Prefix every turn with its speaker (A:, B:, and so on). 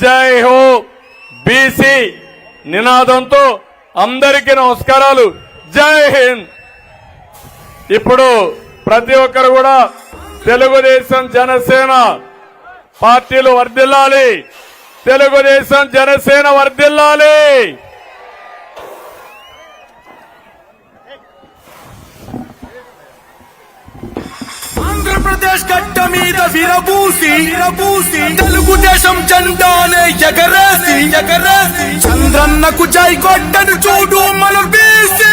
A: జై హో బీసీ నినాదంతో అందరికీ నమస్కారాలు. జై హింద్. ఇప్పుడు ప్రతి ఒక్కరు కూడా తెలుగుదేశం జనసేన పార్టీలు వర్ధిల్లాలి. తెలుగుదేశం జనసేన వర్ధిల్లాలి.
B: ఆంధ్రప్రదేశ్ గడ్డ మీద విరబూసి విరబూసి తెలుగుదేశం జెండా నాకు జై కొట్టను చూడు మన బీసీ.